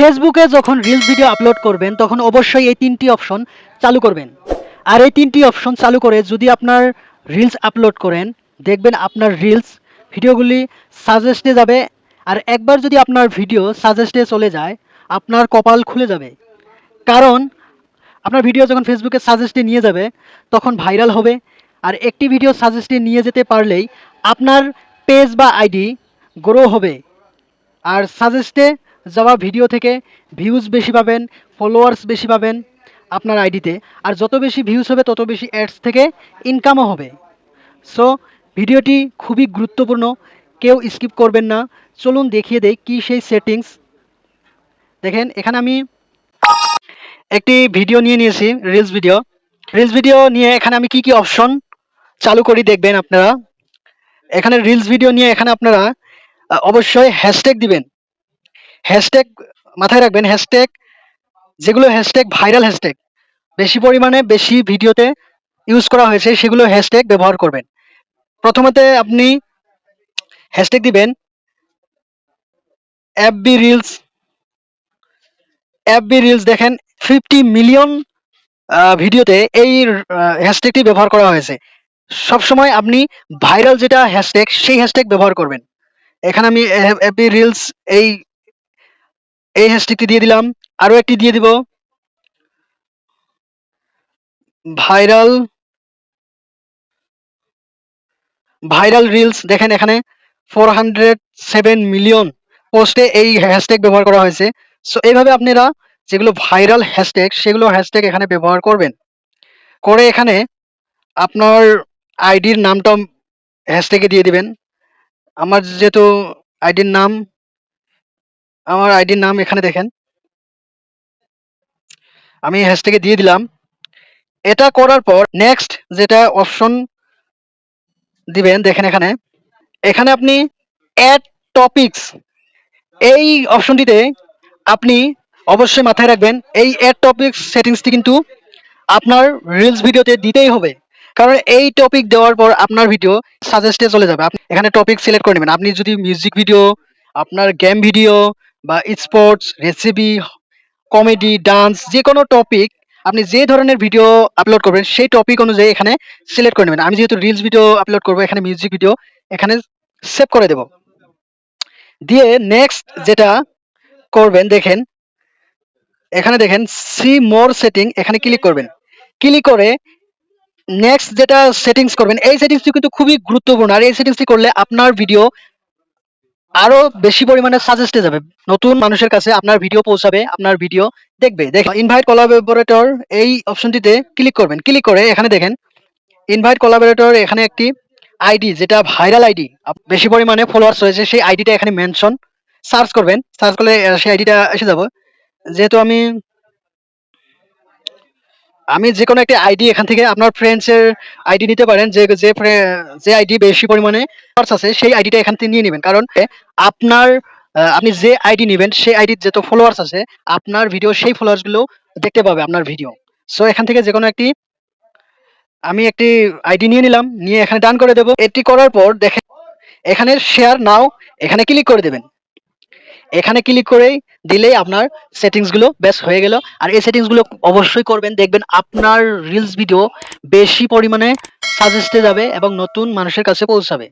ফেসবুকে যখন reels video upload করবেন, তখন অবশ্যই এই তিনটি অপশন চালু করবেন। আর এই তিনটি অপশন চালু করে যদি আপনার রিলস আপলোড করেন, দেখবেন আপনার রিলস ভিডিওগুলি সাজেস্টে যাবে, আর একবার যদি আপনার ভিডিও সাজেস্টে চলে যায়, আপনার কপাল খুলে যাবে। কারণ, আপনার ভিডিও যখন ফেসবুকে সাজেস্টে নিয়ে যাবে, তখন ভাইরাল হবে। আর একটি ভিডিও সাজেস্টে নিয়ে যেতে পারলেই আপনার পেজ বা আইডি গ্রো হবে। আর সাজেস্টে যাওয়া ভিডিও থেকে ভিউজ বেশি পাবেন ফলোয়ার্স বেশি পাবেন আপনার আইডিতে। আর যত বেশি ভিউজ হবে, তত বেশি অ্যাডস থেকে ইনকামও হবে। সো ভিডিওটি খুবই গুরুত্বপূর্ণ। কেউ স্কিপ করবেন না। চলুন দেখিয়ে দেই কি সেই সেটিংস দেখেন, এখানে আমি একটি ভিডিও নিয়ে নিয়েছি রিলস ভিডিও রিলস ভিডিও নিয়ে এখানে আমি কি কি অপশন চালু করি দেখবেন আপনারা। এখানে রিলস ভিডিও নিয়ে এখানে আপনারা অবশ্যই হ্যাশট্যাগ দিবেন। হ্যাশট্যাগ মাথায় রাখবেন হ্যাশট্যাগ যেগুলো হ্যাশট্যাগ ভাইরাল হ্যাশট্যাগ বেশি পরিমাণে বেশি ভিডিওতে ইউজ করা হয়েছে, সেগুলো হ্যাশট্যাগ ব্যবহার করবেন। প্রথমতে আপনি হ্যাশট্যাগ দিবেন এফবি রিলস এফবি রিলস দেখেন ফিফটি মিলিয়ন ভিডিওতে এই হ্যাশট্যাগটি ব্যবহার করা হয়েছে। সবসময় আপনি ভাইরাল যেটা হ্যাশট্যাগ সেই হ্যাশট্যাগ ব্যবহার করবেন। এখানে আমি এফবি রিলস এই এই হ্যাশট্যাগটি দিয়ে দিলাম। আরও একটি দিয়ে দিব। ভাইরাল ভাইরাল রিলস দেখেন এখানে ফোর হান্ড্রেড সেভেন মিলিয়ন পোস্টে এই হ্যাশট্যাগ ব্যবহার করা হয়েছে। সো এইভাবে আপনারা যেগুলো ভাইরাল হ্যাশট্যাগ, সেগুলো হ্যাশট্যাগ এখানে ব্যবহার করবেন। করে এখানে আপনার আইডির নামটা হ্যাশট্যাগে দিয়ে দিবেন। আমার যেহেতু আইডির নাম আমার আইডির নাম এখানে দেখেন। আমি হ্যাশট্যাগে দিয়ে দিলাম। এটা করার পর নেক্সট যেটা অপশন দিবেন, দেখেন এখানে। এখানে আপনি অ্যাড টপিকস এই অপশনটিতে আপনি অবশ্যই মাথায় রাখবেন, এই অ্যাড টপিকস সেটিংসটি কিন্তু আপনার রিলস ভিডিওতে দিতেই হবে। কারণ এই টপিক দেওয়ার পর আপনার ভিডিও সাজেস্টে চলে যাবে। আপনি এখানে টপিক সিলেক্ট করে নেবেন। আপনি যদি মিউজিক ভিডিও আপনার গেম ভিডিও বা স্পোর্টস রেসিপি কমেডি ডান্স যে কোনো টপিক আপনি যে ধরনের ভিডিও আপলোড করবেন, সেই টপিক অনুযায়ী এখানে সিলেক্ট করে নেবেন। আমি যেহেতু রিলস ভিডিও আপলোড করব, এখানে মিউজিক ভিডিও এখানে সেভ করে দেব। দিয়ে নেক্সট যেটা করবেন, দেখেন, এখানে দেখেন সি মোর সেটিং এখানে ক্লিক করবেন। ক্লিক করে নেক্সট যেটা সেটিংস করবেন, এই সেটিংসটি কিন্তু খুবই গুরুত্বপূর্ণ। আর এই সেটিংসটি করলে আপনার ভিডিও আরও বেশি পরিমাণে সাজেস্টে যাবে। নতুন মানুষের কাছে আপনার ভিডিও পৌঁছাবে, আপনার ভিডিও দেখবে। দেখ ইনভাইট কোলাবোরেটর এই অপশনটিতে ক্লিক করবেন। ক্লিক করে এখানে দেখেন ইনভাইট কোলাবোরেটর এখানে একটি আইডি যেটা ভাইরাল আইডি বেশি পরিমাণে ফলোয়ার্স রয়েছে, সেই আইডিটা এখানে মেনশন সার্চ করবেন। সার্চ করলে সেই আইডিটা এসে যাব। যেহেতু আমি আমি যে কোনো একটি আইডি এখান থেকে আপনার ফ্রেন্ডসের আইডি নিতে পারেন, যে যে যে আইডি বেশি পরিমাণে followers আছে, সেই আইডিটা এখান থেকে নিয়ে নেবেন। কারণ আপনার আপনি যে আইডি নেবেন, সেই আইডির যত ফলোয়ার্স আছে, আপনার ভিডিও সেই ফলোয়ার্সগুলো দেখতে পাবে আপনার ভিডিও সো এখান থেকে যে কোনো একটি, আমি একটি আইডি নিয়ে নিলাম, নিয়ে এখানে ডান করে দেব। এটি করার পর দেখেন, এখানে শেয়ার নাও এখানে ক্লিক করে দেবেন। এখানে ক্লিক করেই দিলেই আপনার সেটিংসগুলো বেশ হয়ে গেল। আর এই সেটিংসগুলো অবশ্যই করবেন। দেখবেন আপনার রিলস ভিডিও বেশি পরিমাণে সাজেস্টে যাবে এবং নতুন মানুষের কাছে পৌঁছাবে।